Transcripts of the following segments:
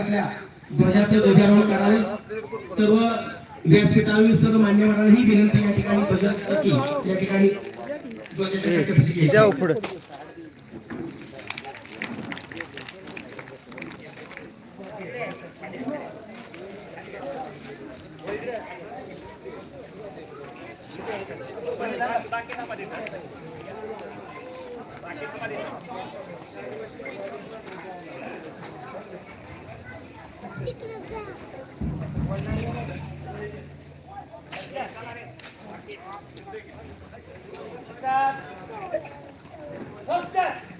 आपल्या ध्वजाचं ध्वजारोहण करावे. सर्व व्यासपीठावरील सर्व मान्यवरांना ही विनंती या ठिकाणी ध्वजाची या ठिकाणी Stop! Stop!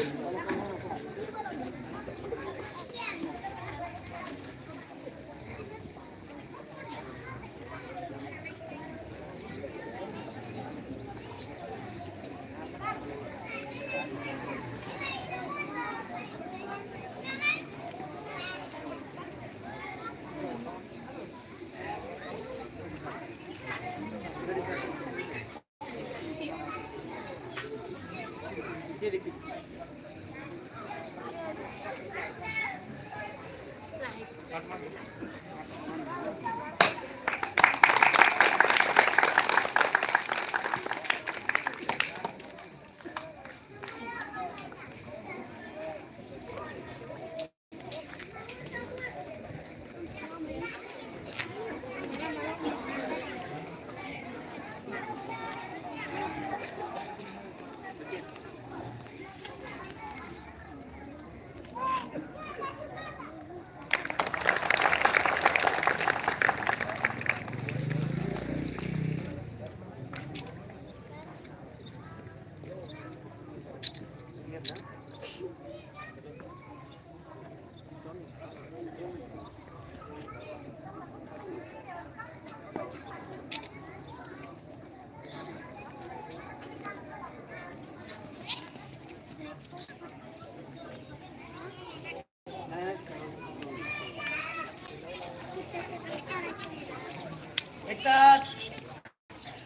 Gracias.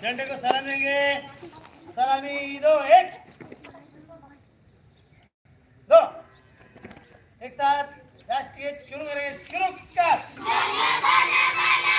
झंडे को सलाम देंगे। सलामी दो एक। दो। एक साथ राष्ट्रीय शुरू करेंगे। शुरू कर।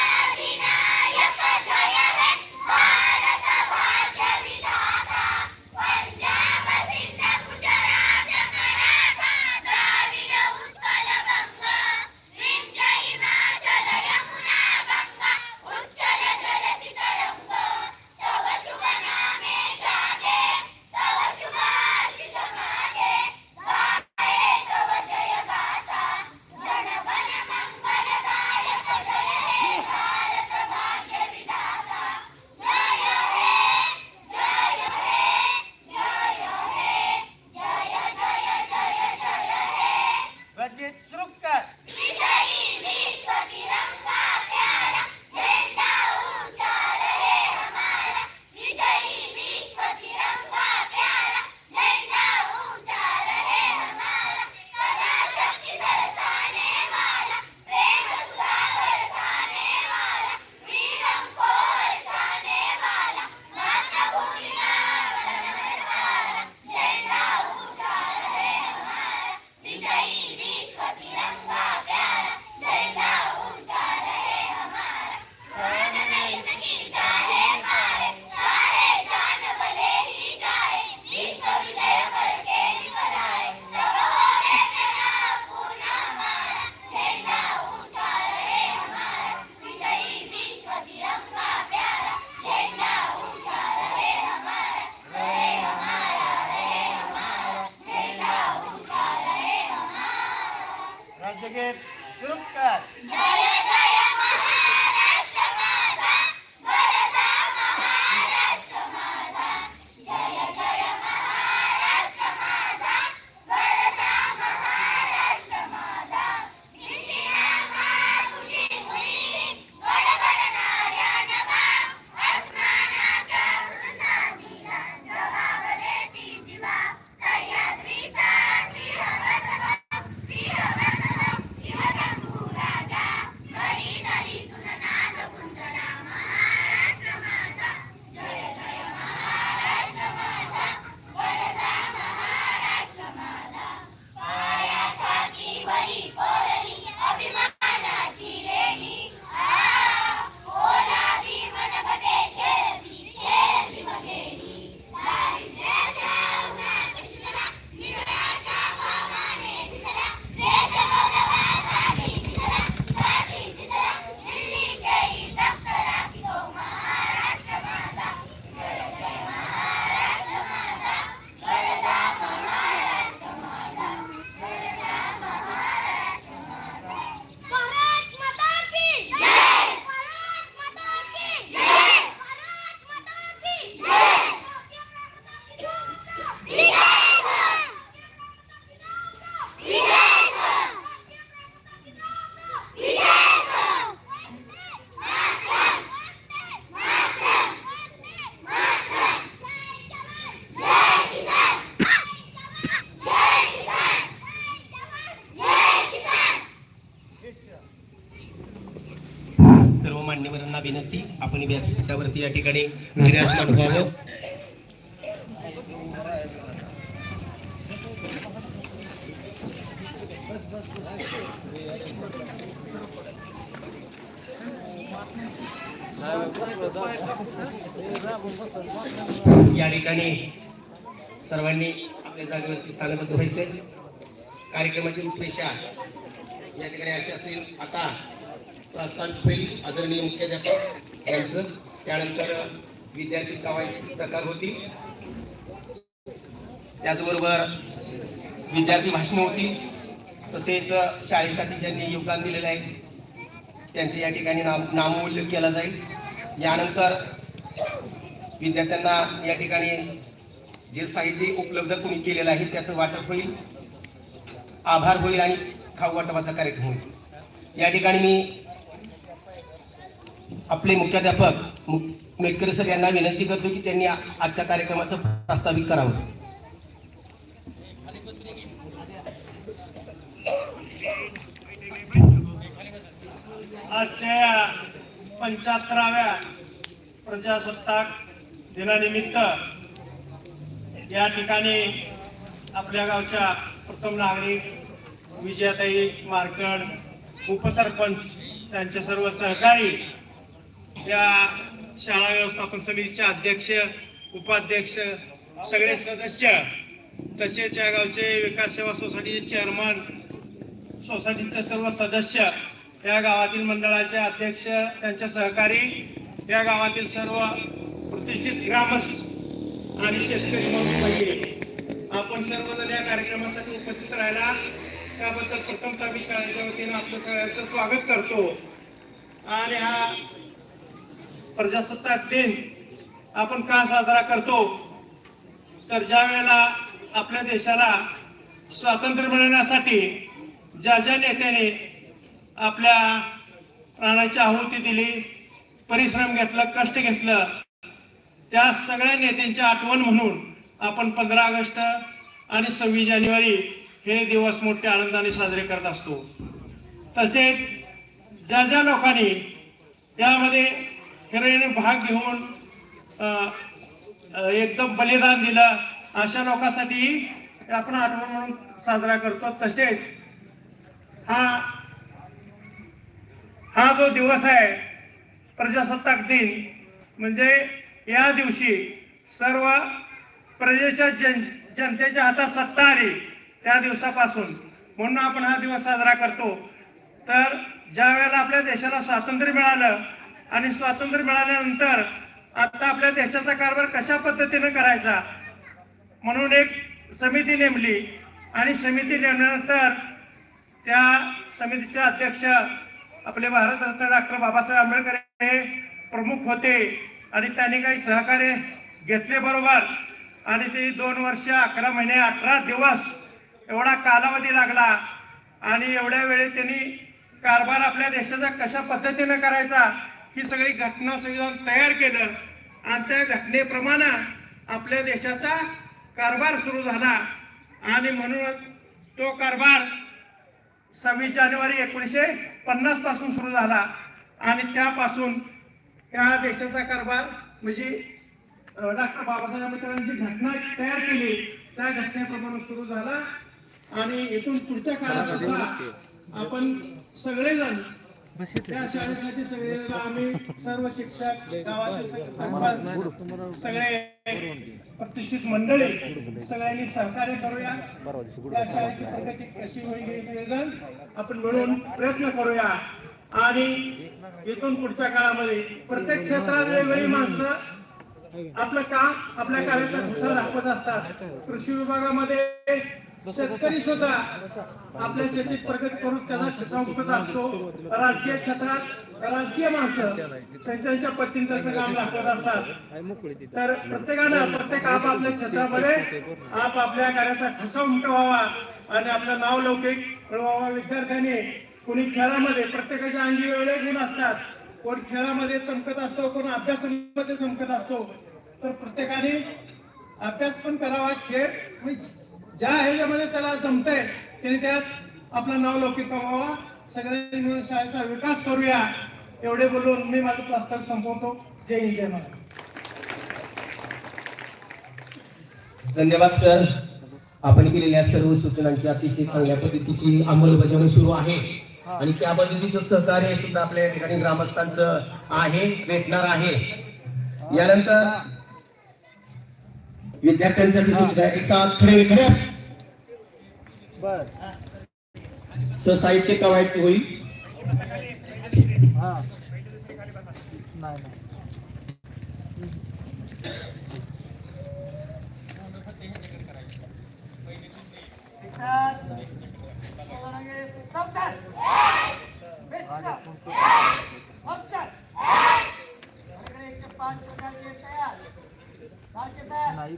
Look Jai सर्वांना विनंती. आपण व्यासपीठावरती या ठिकाणी विराजमान व्हावं या ठिकाणी सर्वांनी आपल्या जागेवरती स्थानबद्ध व्हायचे कार्यक्रमाची रूपरेषा या ठिकाणी अशी असेल. आता प्रस्थान होईल. आदरणीय मुख्याध्यापक यांचं. त्यानंतर विद्यार्थी कवायत प्रकार होतील. त्याचबरोबर विद्यार्थी भाषणं होती तसेच शाळेसाठी ज्यांनी योगदान दिलेलं आहे त्यांचे या ठिकाणी नाम नामोल्लेख केला जाईल. यानंतर विद्यार्थ्यांना या ठिकाणी जे साहित्य उपलब्ध कोणी केलेलं आहे त्याचं वाटप होईल. आभार होईल आणि खाऊ वाटपाचा कार्यक्रम होईल. या ठिकाणी मी आपले मुख्याध्यापक मु- मेटकरी सर यांना विनंती करतो की त्यांनी आजच्या कार्यक्रमाचं प्रास्ताविक करावं. आजच्या पंच्याहत्तराव्या प्रजासत्ताक दिनानिमित्त या ठिकाणी आपल्या गावच्या प्रथम नागरिक विजयाताई मारकड उपसरपंच त्यांचे सर्व सहकारी या शाळा व्यवस्थापन समितीचे अध्यक्ष उपाध्यक्ष सगळे सदस्य तसेच या गावचे विकास सेवा सोसायटीचे चेअरमन सोसायटीचे सर्व सदस्य या गावातील मंडळाचे अध्यक्ष त्यांच्या सहकारी या गावातील सर्व प्रतिष्ठित ग्रामस्थ आणि शेतकरी म्हणून पाहिजे आपण सर्वजण या कार्यक्रमासाठी उपस्थित राहिला. त्याबद्दल प्रथमतः मी शाळेच्या वतीनं आपल्या सगळ्यांचं स्वागत करतो. आणि हा प्रजासत्ताक दिन आपण का साजरा करतो? तर ज्या वेळेला आपल्या देशाला स्वातंत्र्य मिळवण्यासाठी ज्या ज्या नेत्याने आपल्या प्राणाची आहुती दिली परिश्रम घेतलं कष्ट घेतलं त्या सगळ्या नेत्यांची आठवण म्हणून आपण पंधरा ऑगस्ट आणि सव्वीस जानेवारी हे दिवस मोठ्या आनंदाने साजरे करत असतो. तसेच ज्या ज्या लोकांनी यामध्ये हिरोईने भाग घेऊन एकदम बलिदान दिलं. अशा लोकांसाठी आपण आठवण म्हणून साजरा करतो. तसेच हा हा जो दिवस आहे प्रजासत्ताक दिन म्हणजे या दिवशी सर्व प्रजेच्या जन जनतेच्या हातात सत्ता आली त्या दिवसापासून. म्हणून आपण हा दिवस साजरा करतो. तर ज्या वेळेला आपल्या देशाला स्वातंत्र्य मिळालं आणि स्वातंत्र्य मिळाल्यानंतर आता आपल्या देशाचा कारभार कशा पद्धतीने करायचा? म्हणून एक समिती नेमली आणि समिती नेमल्यानंतर त्या समितीचे अध्यक्ष आपले भारतरत्न डॉक्टर बाबासाहेब आंबेडकर हे प्रमुख होते आणि त्यांनी काही सहकार्य घेतले बरोबर. आणि ते दोन वर्ष अकरा महिने अठरा दिवस एवढा कालावधी लागला. आणि एवढ्या वेळी त्यांनी कारभार आपल्या देशाचा कशा पद्धतीनं करायचा? ही सगळी घटना संविधान तयार केलं आणि त्या घटनेप्रमाणे आपल्या देशाचा कारभार सुरू झाला. आणि म्हणूनच तो कारभार सव्वीस जानेवारी एकोणीसशे पन्नासपासून सुरू झाला. आणि त्यापासून या देशाचा कारभार म्हणजे डॉक्टर बाबासाहेब आंबेडकरांनी जी घटना तयार केली त्या घटनेप्रमाणे सुरू झाला. आणि इथून पुढच्या काळात सुद्धा आपण सगळेजण त्या शाळेसाठी सगळे आम्ही सर्व शिक्षक गावातील सगळे सगळे प्रतिष्ठित मंडळी सगळ्यांनी सहकार्य करूया. त्या शाळेची प्रगती कशी होईल हे सगळेजण आपण मिळून प्रयत्न करूया. आणि इथून पुढच्या काळामध्ये प्रत्येक क्षेत्रात वेगवेगळी माणसं आपलं काम आपल्या कार्याचा ठसा दाखवत असतात. कृषी विभागामध्ये शेतकरी सुद्धा आपल्या शेतीत प्रगती करून त्याला ठसा उमटत असतो. राजकीय क्षेत्रात राजकीय माणसं त्यांच्या त्यांच्या त्यांचं काम दाखवत असतात. तर प्रत्येकानं प्रत्येक आपापल्या क्षेत्रामध्ये आप आपल्या कार्याचा ठसा उमटवावा आणि आपलं नाव लौकिक मिळवावा विद्यार्थ्यांनी कोणी खेळामध्ये प्रत्येकाच्या अंगी वेगळे गुण असतात. कोण खेळामध्ये चमकत असतो कोण अभ्यासामध्ये चमकत असतो. तर प्रत्येकाने अभ्यास पण करावा खेळ म्हणजे ज्या ह्याच्यामध्ये त्याला जमतंय त्याने त्यात आपलं नाव लौकिक कमावा. सगळ्यांनी मिळून शाळेचा विकास करूया एवढे बोलून मी माझं प्रस्ताव संपवतो. जय हिंद जय महाराज धन्यवाद सर. आपण केलेल्या सर्व सूचनांची अतिशय चांगल्या पद्धतीची अंमलबजावणी सुरू आहे. आणि त्या पद्धतीचं सहकार्य सुद्धा आपल्या ठिकाणी ग्रामस्थांचं आहे भेटणार आहे. यानंतर विद्यार्थ्यांसाठी सूचना एक साथ खडे खडे साहित्य कवायत होईल हा नाही नाही नाही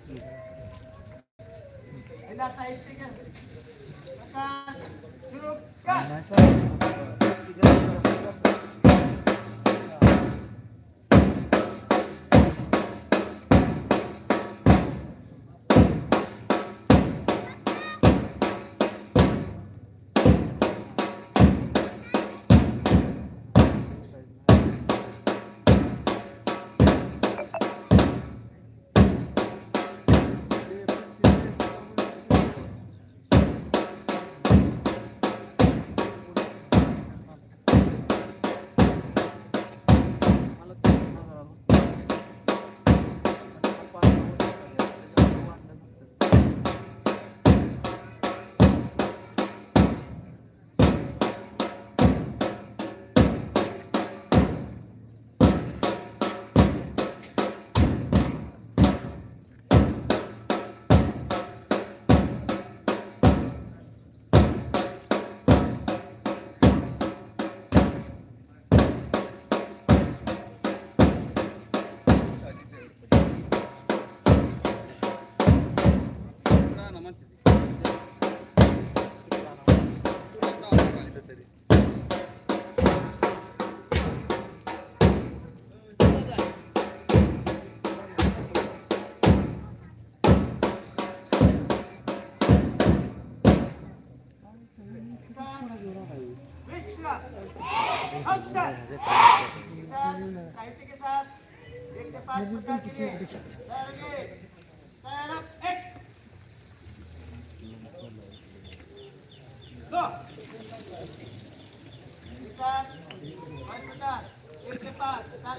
साहित्य के साथ एक के पांच प्रकार के लिए तैयार होंगे तैयार अप एक दो एक साथ पांच प्रकार एक के पांच चार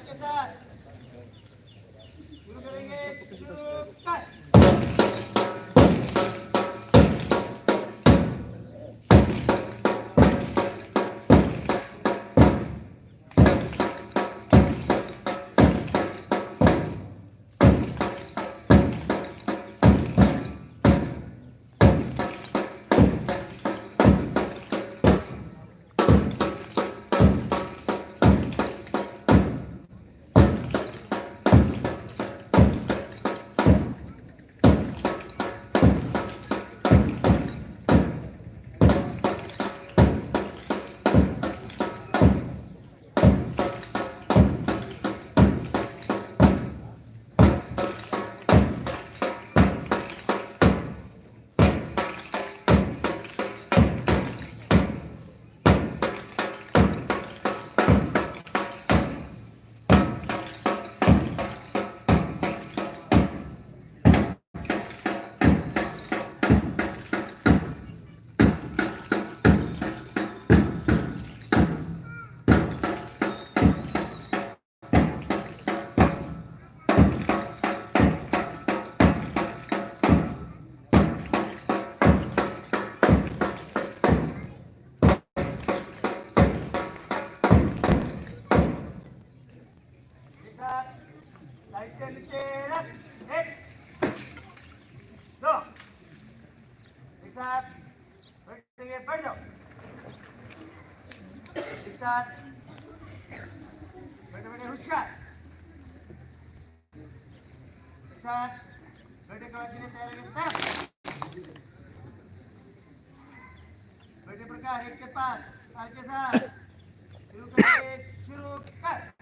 के साथ शुरू करेंगे शुरू कर सात गटे बैठे के बाद प्रकार एक ते पाच. चार ते सात शुरू शुरू कर.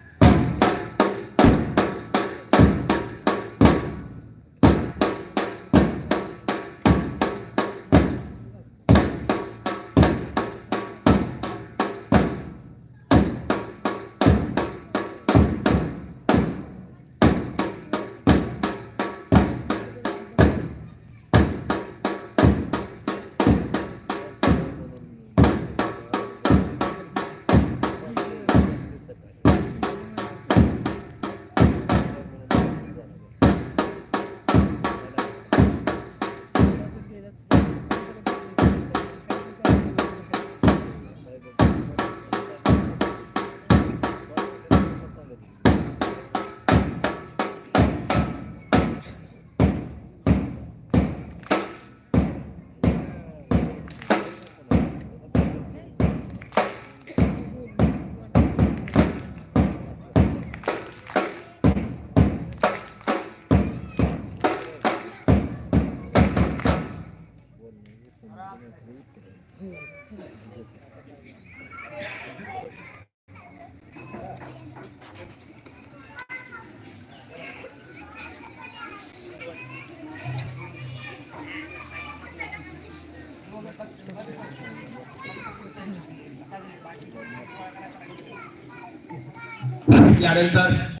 यानंतर